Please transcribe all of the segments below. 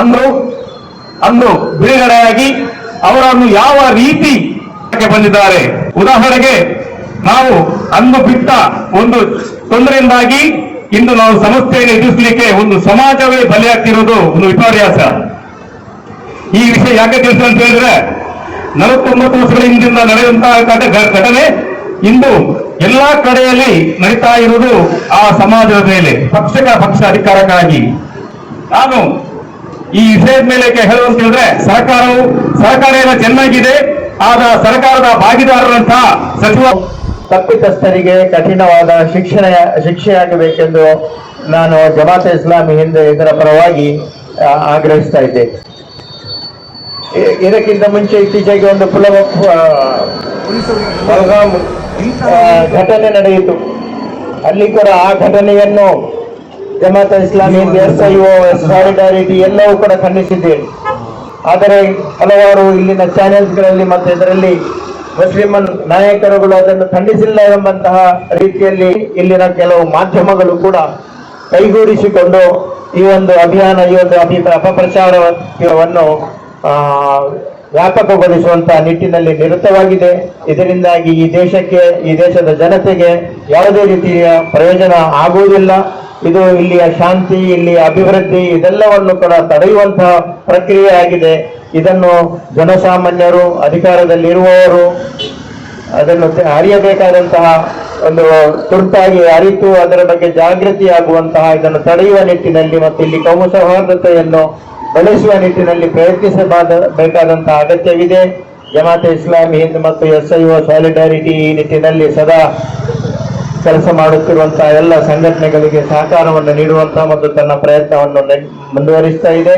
ಅಂದ್ರು ಅಂದು ಬಿಡುಗಡೆಯಾಗಿ ಅವರನ್ನು ಯಾವ ರೀತಿ ಬಂದಿದ್ದಾರೆ? ಉದಾಹರಣೆಗೆ, ನಾವು ಅಂದು ಬಿಟ್ಟ ಒಂದು ತೊಂದರೆಯಿಂದಾಗಿ ಇಂದು ನಾವು ಸಮಸ್ಯೆಯನ್ನು ಎದುರಿಸಲಿಕ್ಕೆ ಒಂದು ಸಮಾಜವೇ ಬಲಿಯಾಗ್ತಿರೋದು ಒಂದು ವಿಪರ್ಯಾಸ. ಈ ವಿಷಯ ಯಾಕೆ ತಿಳಿಸ ಅಂತ ಹೇಳಿದ್ರೆ, ನಲವತ್ತೊಂಬತ್ತು ವರ್ಷಗಳ ಹಿಂದಿನಿಂದ ನಡೆಯುವಂತಹ ಘಟನೆ ಇಂದು ಎಲ್ಲಾ ಕಡೆಯಲ್ಲಿ ನಡೀತಾ ಇರುವುದು ಆ ಸಮಾಜದ ಮೇಲೆ ಪಕ್ಷಕ ಪಕ್ಷ ಅಧಿಕಾರಕ್ಕಾಗಿ. ನಾನು ಈ ವಿಷಯದ ಮೇಲೆ ಹೇಳುವಂತ ಹೇಳಿದ್ರೆ ಸರ್ಕಾರವು ಸರ್ಕಾರ ಎಲ್ಲ ಚೆನ್ನಾಗಿದೆ ಆದ ಸರ್ಕಾರದ ಭಾಗಿದಾರರಂತಹ ಸಚಿವ ತಪ್ಪಿತಸ್ಥರಿಗೆ ಕಠಿಣವಾದ ಶಿಕ್ಷಣ ಶಿಕ್ಷೆಯಾಗಬೇಕೆಂದು ನಾನು ಜಮಾತೆ ಇಸ್ಲಾಮಿ ಹಿಂದೆ ಇದರ ಪರವಾಗಿ ಆಗ್ರಹಿಸ್ತಾ ಇದ್ದೆ. ಇದಕ್ಕಿಂತ ಮುಂಚೆ ಇತ್ತೀಚೆಗೆ ಒಂದು ಪುಲವ ಘಟನೆ ನಡೆಯಿತು. ಅಲ್ಲಿ ಕೂಡ ಆ ಘಟನೆಯನ್ನು Jamaat Islami S I O Solidarity ಎಲ್ಲವೂ ಕೂಡ ಖಂಡಿಸಿದ್ದೇನೆ ಆದರೆ ಹಲವಾರು ಇಲ್ಲಿನ ಚಾನೆಲ್ಸ್ಗಳಲ್ಲಿ ಮತ್ತು ಇದರಲ್ಲಿ ಮುಸ್ಲಿಮನ್ ನಾಯಕರುಗಳು ಅದನ್ನು ಖಂಡಿಸಿಲ್ಲ ಎಂಬಂತಹ ರೀತಿಯಲ್ಲಿ ಇಲ್ಲಿನ ಕೆಲವು ಮಾಧ್ಯಮಗಳು ಕೂಡ ಕೈಗೂಡಿಸಿಕೊಂಡು ಈ ಒಂದು ಅಭಿಯಾನ, ಈ ಒಂದು ಅಭಿ ಅಪಪ್ರಚಾರವನ್ನು ವ್ಯಾಪಕಗೊಳಿಸುವಂತಹ ನಿಟ್ಟಿನಲ್ಲಿ ನಿರತವಾಗಿದೆ. ಇದರಿಂದಾಗಿ ಈ ದೇಶಕ್ಕೆ, ಈ ದೇಶದ ಜನತೆಗೆ ಯಾವುದೇ ರೀತಿಯ ಪ್ರಯೋಜನ ಆಗುವುದಿಲ್ಲ. ಇದು ಇಲ್ಲಿಯ ಶಾಂತಿ, ಇಲ್ಲಿಯ ಅಭಿವೃದ್ಧಿ, ಇದೆಲ್ಲವನ್ನು ಕೂಡ ತಡೆಯುವಂತಹ ಪ್ರಕ್ರಿಯೆ ಆಗಿದೆ ಇದನ್ನು ಜನಸಾಮಾನ್ಯರು, ಅಧಿಕಾರದಲ್ಲಿರುವವರು ಅದನ್ನು ಅರಿಯಬೇಕಾದಂತಹ ಒಂದು ತುರ್ತಾಗಿ ಅರಿತು ಅದರ ಬಗ್ಗೆ ಜಾಗೃತಿ ಆಗುವಂತಹ ಇದನ್ನು ತಡೆಯುವ ನಿಟ್ಟಿನಲ್ಲಿ ಮತ್ತು ಇಲ್ಲಿ ಕೌಮ ಸೌಹಾರ್ದತೆಯನ್ನು ಬೆಳೆಸುವ ನಿಟ್ಟಿನಲ್ಲಿ ಪ್ರಯತ್ನಿಸಬಾದ, ಬೇಕಾದಂತಹ ಅಗತ್ಯವಿದೆ. ಜಮಾತೆ ಇಸ್ಲಾಮಿ ಹಿಂದ್ ಮತ್ತು ಎಸ್ ಐ ಸಾಲಿಡಾರಿಟಿ ಈ ನಿಟ್ಟಿನಲ್ಲಿ ಸದಾ ಕೆಲಸ ಮಾಡುತ್ತಿರುವಂತಹ ಎಲ್ಲ ಸಂಘಟನೆಗಳಿಗೆ ಸಹಕಾರವನ್ನು ನೀಡುವಂತಹ ಮತ್ತು ತನ್ನ ಪ್ರಯತ್ನವನ್ನು ಮುಂದುವರಿಸ್ತಾ ಇದೆ.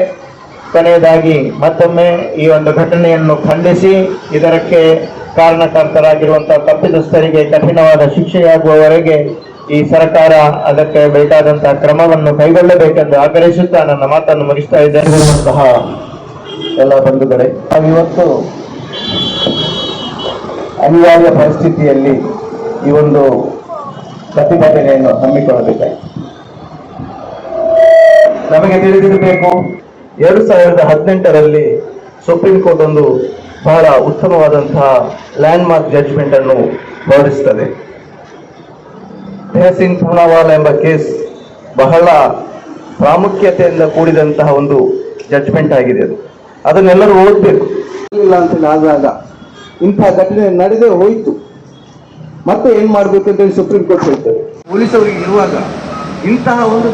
ಕೊನೆಯದಾಗಿ ಮತ್ತೊಮ್ಮೆ ಈ ಒಂದು ಘಟನೆಯನ್ನು ಖಂಡಿಸಿ, ಇದಕ್ಕೆ ಕಾರಣಕರ್ತರಾಗಿರುವಂತಹ ತಪ್ಪಿತಸ್ಥರಿಗೆ ಕಠಿಣವಾದ ಶಿಕ್ಷೆಯಾಗುವವರೆಗೆ ಈ ಸರ್ಕಾರ ಅದಕ್ಕೆ ಬೇಕಾದಂತಹ ಕ್ರಮವನ್ನು ಕೈಗೊಳ್ಳಬೇಕೆಂದು ಆಗ್ರಹಿಸುತ್ತಾ ನನ್ನ ಮಾತನ್ನು ಮುಗಿಸ್ತಾ ಇದ್ದೇನೆ. ಎಲ್ಲ ಬಂಧುಗಳೇ, ನಾವಿವತ್ತು ಅನಿವಾರ್ಯ ಪರಿಸ್ಥಿತಿಯಲ್ಲಿ ಈ ಒಂದು ಪ್ರತಿಭಟನೆಯನ್ನು ಹಮ್ಮಿಕೊಳ್ಳಬೇಕಾಗಿದೆ ನಮಗೆ ತಿಳಿದಿರಬೇಕು ಎರಡು ಸಾವಿರದ ಹದಿನೆಂಟರಲ್ಲಿ ಸುಪ್ರೀಂ ಕೋರ್ಟ್ ಒಂದು ಬಹಳ ಉತ್ತಮವಾದಂತಹ ಲ್ಯಾಂಡ್ ಮಾರ್ಕ್ ಜಡ್ಜ್ಮೆಂಟ್ ಅನ್ನು ಹೊರಡಿಸುತ್ತದೆ. ಸಿಂಗ್ ಪೂನಾವಾಲ ಎಂಬ ಕೇಸ್ ಬಹಳ ಪ್ರಾಮುಖ್ಯತೆಯಿಂದ ಕೂಡಿದಂತಹ ಒಂದು ಜಡ್ಜ್ಮೆಂಟ್ ಆಗಿದೆ ಅದು. ಅದನ್ನೆಲ್ಲರೂ ಓದಬೇಕು. ಇಲ್ಲ ಅಂತ ಆದಾಗ ಇಂತಹ ಘಟನೆ ನಡೆದೇ ಹೋಯಿತು. ಮತ್ತೆ ಏನ್ ಮಾಡ್ಬೇಕು ಅಂತ ಸುಪ್ರೀಂ ಕೋರ್ಟ್ ಹೇಳ್ತಾರೆ. ಅವರಿಗೆ ಇರುವಾಗ ಇಂತಹ ಒಂದು